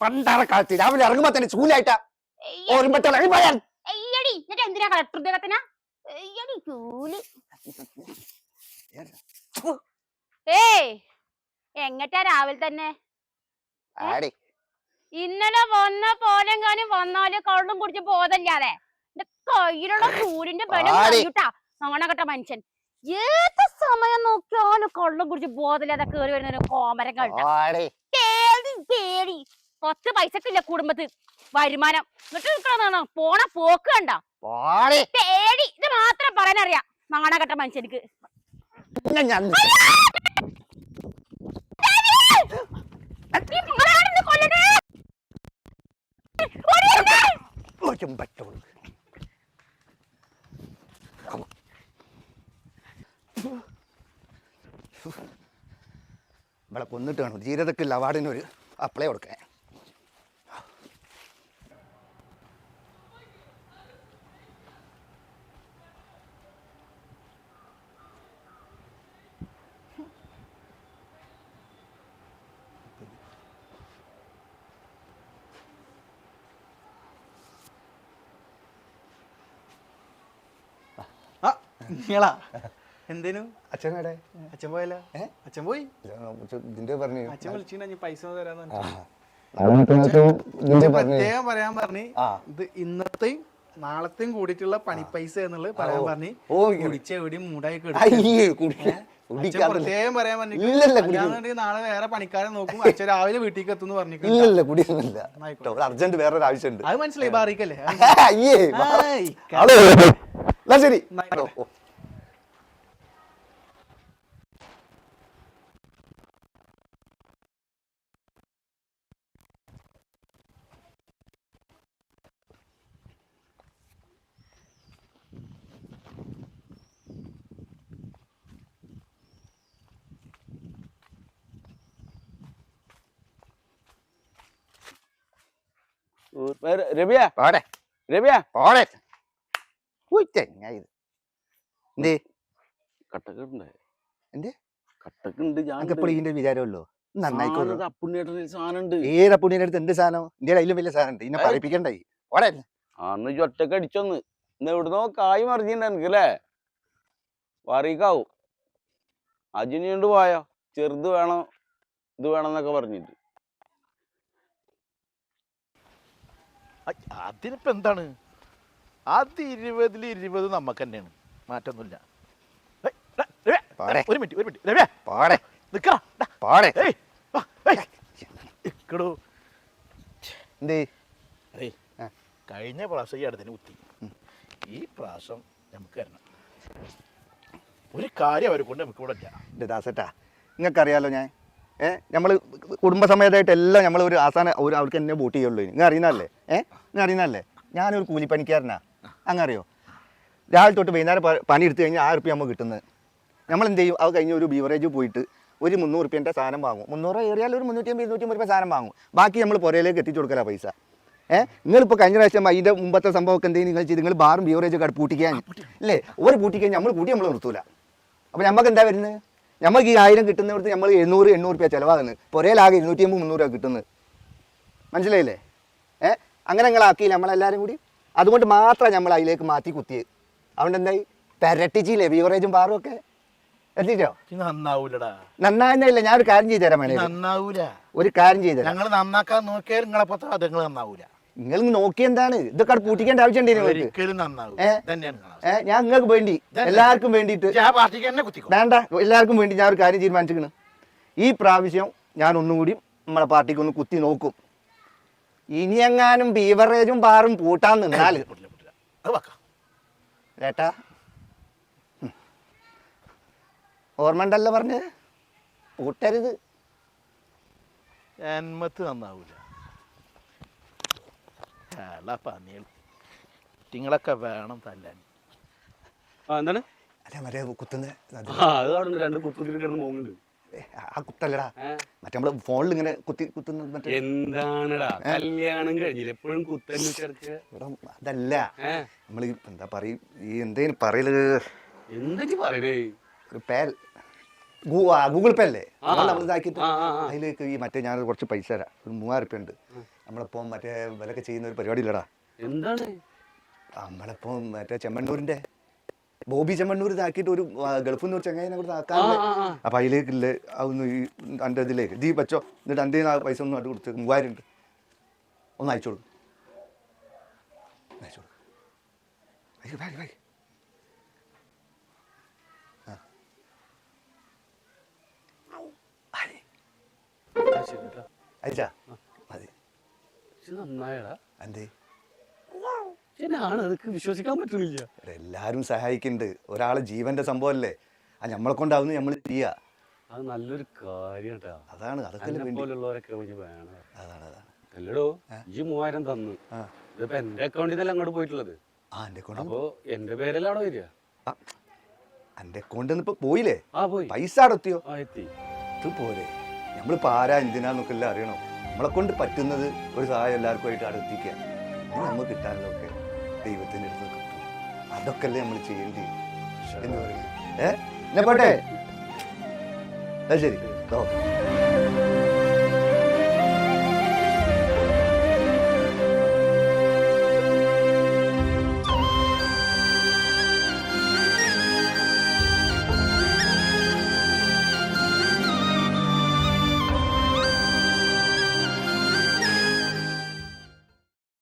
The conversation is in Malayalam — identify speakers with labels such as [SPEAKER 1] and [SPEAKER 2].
[SPEAKER 1] പണ്ടാറ കാലത്ത് രാവിലെ ഇറങ്ങുമ്പോ തന്നെ ചൂലായിട്ടാ ഓർമ്മ പോയാൽ
[SPEAKER 2] അയ്യടി എന്നിട്ട് എന്തിനാ കളക്ടർ ഉദ്യോഗത്തിനാ ഏയ് എങ്ങട്ടാ രാവിലെ തന്നെ? ഇന്നലെ വന്ന പോലെ വന്നാൽ കള്ളും കുടിച്ച് പോതല്ലാതെ എന്റെ കയ്യിലുള്ള ചൂലിന്റെ ബലം
[SPEAKER 1] ആടി.
[SPEAKER 2] കഴിയൂട്ടാ നോണകെട്ട മനുഷ്യൻ. ഏത് സമയം നോക്കിയാലും കള്ളും കുടിച്ച് ബോധമില്ലാതെ കേറി വരുന്ന കോമരം
[SPEAKER 1] കേട്ടോ
[SPEAKER 2] പേടി കൊറച്ച് പത്ത് പൈസക്കില്ല കുടുംബത്ത് വരുമാനം എന്നിട്ട് നിൽക്കണമെന്നാണോ പോണ പോക്ക് കണ്ട പേടി ഇത് മാത്രം പറയാനറിയാം നാണകെട്ട മനുഷ്യനിക്ക്
[SPEAKER 1] പറ്റുള്ളൂ ഇവിടെ കൊന്നിട്ട് കാണും ജീരതക്കില്ല അവാർഡിന് ഒരു അപ്ലൈ കൊടുക്കാൻ
[SPEAKER 3] ആ നിങ്ങളാ എന്തേനു?
[SPEAKER 1] അച്ഛനടെ
[SPEAKER 3] അച്ഛൻ പോയല്ലോ? അച്ഛൻ പോയി?
[SPEAKER 1] ഇതിന്റെ പറഞ്ഞു.
[SPEAKER 3] അച്ഛൻ ഞാൻ പൈസ തരാന്ന് പ്രത്യേകം പറയാൻ പറഞ്ഞു ഇത് ഇന്നത്തെയും നാളത്തെയും കൂടിയിട്ടുള്ള പണിപ്പൈസ എന്നുള്ളത് പറയാൻ പറഞ്ഞു
[SPEAKER 1] ഓ,
[SPEAKER 3] കുടിച്ച എവിടെയും മൂടായി അച്ഛൻ പ്രത്യേകം പറയാൻ പറഞ്ഞു നാളെ വേറെ പണിക്കാരെ നോക്കും അച്ഛൻ രാവിലെ വീട്ടിലേക്ക് എത്തുന്നു പറഞ്ഞു
[SPEAKER 1] അർജന്റ് വേറെ ആവശ്യമുണ്ട്.
[SPEAKER 3] അത് മനസ്സിലായി ബാറിക്കല്ലേ?
[SPEAKER 1] ശരി. പോടെ പോടെ
[SPEAKER 4] കട്ടക്കുണ്ട്
[SPEAKER 1] എന്ത്?
[SPEAKER 4] കട്ടക്കുണ്ട് ഞാൻ
[SPEAKER 1] എപ്പോഴും ഇതിന്റെ വിചാരമല്ലോ? ഏതാ അടുത്ത് എന്ത് സാധനം? ഇന്ത്യയുടെ അതിലും വലിയ സാധനം ഉണ്ട് ഇന്നെ
[SPEAKER 4] അന്ന് ചൊറ്റക്ക് അടിച്ചൊന്ന്. ഇന്ന് എവിടുന്നോ കായ് മറിഞ്ഞിട്ടുണ്ട് എനിക്കല്ലേ വറിക്കാവും. പോയോ? ചെറുത് വേണം ഇത് വേണം എന്നൊക്കെ പറഞ്ഞിട്ട്.
[SPEAKER 5] അതിനിപ്പോ എന്താണ്? അത് ഇരുപതിൽ ഇരുപത് നമുക്ക് തന്നെയാണ്. മാറ്റൊന്നുമില്ല.
[SPEAKER 1] പോടെ.
[SPEAKER 5] ഒരു മിനിറ്റ് ഒരു മിനിറ്റ്. രവ്യ
[SPEAKER 1] പാടെ.
[SPEAKER 5] ഏയ്, ഇക്കടോ.
[SPEAKER 1] എന്തേ?
[SPEAKER 5] കഴിഞ്ഞ പ്രാവശ്യം ഈ അടുത്തിന് കുത്തി. ഈ പ്രാവശ്യം നമുക്ക് തരണം ഒരു കാര്യം അവരെ കൊണ്ട് നമുക്ക് ഇവിടെ ഇല്ല.
[SPEAKER 1] ദാസട്ടാ നിങ്ങൾക്കറിയാലോ ഞാൻ? ഏ? നമ്മൾ കുടുംബസമേതമായിട്ട് എല്ലാം നമ്മൾ ഒരു ആസാന ഒരു അവർക്ക് എന്നെ വോട്ട് ചെയ്യുള്ളൂ ഇനി. അറിയുന്നതല്ലേ ഏഹ് നിങ്ങൾ അറിയുന്നതല്ലേ ഞാനൊരു കൂലിപ്പണിക്കാരനാ. അങ്ങറിയോ രാവിലെ തൊട്ട് വൈകുന്നേരം പണി എടുത്തു കഴിഞ്ഞാൽ ആ റുപ്യ നമുക്ക് കിട്ടുന്നത് നമ്മൾ എന്ത് ചെയ്യും അത് കഴിഞ്ഞ് ഒരു ബീവറേജ് പോയിട്ട് ഒരു മുന്നൂറ് റുപ്യന്റെ സാധനം വാങ്ങും. മുന്നൂറ് ഏറിയാൽ ഒരു മുന്നൂറ്റി അമ്പത് ഇരുന്നൂറ്റി അമ്പത് സാധനം വാങ്ങും. ബാക്കി നമ്മൾ പുരയിലേക്ക് എത്തിച്ചു കൊടുക്കല പൈസ. ഏഹ് നിങ്ങളിപ്പോൾ കഴിഞ്ഞ പ്രാവശ്യം അതിന്റെ മുമ്പത്തെ സംഭവമൊക്കെ എന്തെങ്കിലും നിങ്ങൾ ചെയ്ത് നിങ്ങൾ ബാറും ബീവറേജ് ഒക്കെ പൂട്ടിക്കാൻ. അല്ലേ ഒരു പൂട്ടിക്കഴിഞ്ഞാൽ നമ്മൾ കൂട്ടി നമ്മൾ നിർത്തൂല. അപ്പോൾ നമുക്ക് എന്താ വരുന്നത് നമുക്ക് ഈ ആയിരം കിട്ടുന്നിടത്ത് നമ്മൾ എണ്ണൂറ് എണ്ണൂറ് രൂപ ചിലവാകുന്നത് പുരയിലാകെ ഇരുന്നൂറ്റി അമ്പത് മുന്നൂറ് രൂപ കിട്ടുന്നത് മനസ്സിലായില്ലേ? ഏ? അങ്ങനെ ഞങ്ങളാക്കിയില്ല നമ്മളെല്ലാവരും കൂടി. അതുകൊണ്ട് മാത്രമാണ് നമ്മൾ അതിലേക്ക് മാറ്റി കുത്തിയത്. അതുകൊണ്ട് എന്തായി? പെരട്ടിച്ചില്ലേ ബീവറേജും പാറും ഒക്കെ. എത്തിച്ചോ
[SPEAKER 5] നന്നാവൂലടാ.
[SPEAKER 1] നന്നാകുന്നില്ല ഞാൻ ഒരു കാര്യം ചെയ്തു തരാം വേണേ
[SPEAKER 5] നന്നാവൂല.
[SPEAKER 1] ഒരു കാര്യം ചെയ്തു തരാം.
[SPEAKER 5] ഞങ്ങൾ നന്നാക്കാൻ നോക്കിയാൽ നിങ്ങളെ പത്ര അതുങ്ങൾ നന്നാവൂല.
[SPEAKER 1] നിങ്ങൾ നോക്കി എന്താണ്? ഇതൊക്കെ പൂട്ടിക്കേണ്ട ആവശ്യമുണ്ട് നിങ്ങൾക്ക്.
[SPEAKER 5] ഒരിക്കലും നന്നാവൂല.
[SPEAKER 1] ഏ?
[SPEAKER 5] തന്നെയാണ് നിങ്ങളെ അവസ്ഥ.
[SPEAKER 1] ഏ? ഞാൻ നിങ്ങൾക്ക് വേണ്ടി എല്ലാവർക്കും വേണ്ടിയിട്ട് വേണ്ട എല്ലാവർക്കും വേണ്ടി ഞാൻ ഒരു കാര്യം തീരുമാനിച്ചിരിക്കുന്നു. ഈ പ്രാവശ്യം ഞാൻ ഒന്നുകൂടി നമ്മളെ പാർട്ടിക്ക് ഒന്ന് കുത്തി നോക്കും. ഇനി എങ്ങാനും ബീവറേജും ബാറും പൂട്ടാൻ നിന്നാൽ ചേട്ടാ ഉം. ഓർമ്മ ഉണ്ടല്ലോ പറഞ്ഞത് പൂട്ടരുത്.
[SPEAKER 5] ജന്മത്ത് നന്നാവൂല. അല്ല പന്നികൾ. കുറ്റിങ്ങളൊക്കെ വേണം തല്ലാൻ.
[SPEAKER 4] ആ എന്താണ്?
[SPEAKER 1] അല്ല മറ്റേ കുത്തുന്ന അത്
[SPEAKER 4] ആ അത് രണ്ട് കുത്തുതിൽ കിടന്ന് പോകുന്നുണ്ട്
[SPEAKER 1] ഏ, ആ കുത്തല്ലടാ.
[SPEAKER 4] ഏ?
[SPEAKER 1] മറ്റേ നമ്മൾ ഫോണിൽ ഇങ്ങനെ കുത്തി കുത്തുന്ന മറ്റേ
[SPEAKER 4] എന്താണെടാ? കല്യാണം കഴിഞ്ഞില്ല? എപ്പോഴും കുത്തന്നെ ചേർക്ക
[SPEAKER 1] എടാ, അതല്ല.
[SPEAKER 4] ഏ?
[SPEAKER 1] നമ്മൾ എന്താ പറയും? ഈ എന്തേലും പറയൽ.
[SPEAKER 4] എന്തൊക്കെ പറയണേ
[SPEAKER 1] ഒരു പേൽ. ഗൂഗിൾ പേ അല്ലേ?
[SPEAKER 6] ആ.
[SPEAKER 1] നമ്മൾ ഇതാക്കിയിട്ട്
[SPEAKER 6] ആ, ആ, ആ.
[SPEAKER 1] അതിലേക്ക് ഈ മറ്റേ ഞാൻ കുറച്ച് പൈസ തരാം. ഒരു മൂവായിരം ഉണ്ട്. നമ്മളിപ്പം മറ്റേ വിലക്കെ ചെയ്യുന്ന ഒരു പരിപാടി ഇല്ലടാ
[SPEAKER 6] എന്താണ്
[SPEAKER 1] നമ്മളിപ്പോ മറ്റേ ചെമ്മണ്ണൂരിന്റെ ബോബി ചെമ്മണ്ണൂർ ഇതാക്കിയിട്ട് ഒരു ഗൾഫ് എന്ന് നിന്ന് ഒരു ചങ്ങായിനെ കൂടെ ആക്കാറില്ല. അപ്പൊ അതിലേക്കില്ലേ അതൊന്ന് ഈ എന്റെ ഇതിലേക്ക് ദീ പച്ചോ എന്നിട്ട് എന്റെ ആ പൈസ ഒന്നും അത് കൊടുത്ത് മൂവായിരം ഉണ്ട്. ഒന്ന് അയച്ചു കൊടുക്കും. അയച്ചു കൊടുക്കും. ബാഗ് ബാഗ്
[SPEAKER 6] ഇത് നന്നായടാ.
[SPEAKER 1] എന്തേ?
[SPEAKER 6] ഞാണ് അതൊക്കെ വിശ്വസിക്കാൻ പറ്റുന്നില്ല.
[SPEAKER 1] എല്ലാരും സഹായിക്കുന്നുണ്ട്. ഒരാളെ ജീവന്റെ സംഭവമല്ലേ? ആ നമ്മളെ കൊണ്ടാവുന്ന നമ്മൾ ചെയ്യാ.
[SPEAKER 6] അത് നല്ലൊരു കാര്യം
[SPEAKER 1] അതാണ് അതൊക്കെ
[SPEAKER 6] പോലുള്ളവരൊക്കെ വേണം.
[SPEAKER 1] അതാണ് അതാണ്.
[SPEAKER 6] അല്ലടോ ഈ മൂവായിരം തന്നു. ഇതിപ്പോ എന്റെ അക്കൗണ്ടിൽ നിന്നല്ല അങ്ങോട്ട് പോയിട്ടുള്ളത്? അപ്പോ എന്റെ പേരല്ലാണോ വരിക?
[SPEAKER 1] എന്റെ അക്കൗണ്ടിൽ നിന്ന് ഇപ്പൊ പോയില്ലേ? പൈസ അടത്തിയോ
[SPEAKER 6] എത്തി.
[SPEAKER 1] ഇത് പോരെ. നമ്മളിപ്പോ ആരാ എന്തിനാന്നൊക്കെ അറിയണം. നമ്മളെ കൊണ്ട് പറ്റുന്നത് ഒരു സഹായം എല്ലാവർക്കും ആയിട്ട് അടുപ്പിക്കുക ഇത് നമുക്ക് കിട്ടാനുള്ളതൊക്കെ ദൈവത്തിന്റെ അടുത്ത് കിട്ടും. അതൊക്കെ അല്ലേ നമ്മൾ ചെയ്യേണ്ടി എന്ന് പറയുന്നത്. ഏ? എന്നാ പോട്ടെ? ശരി. ഓ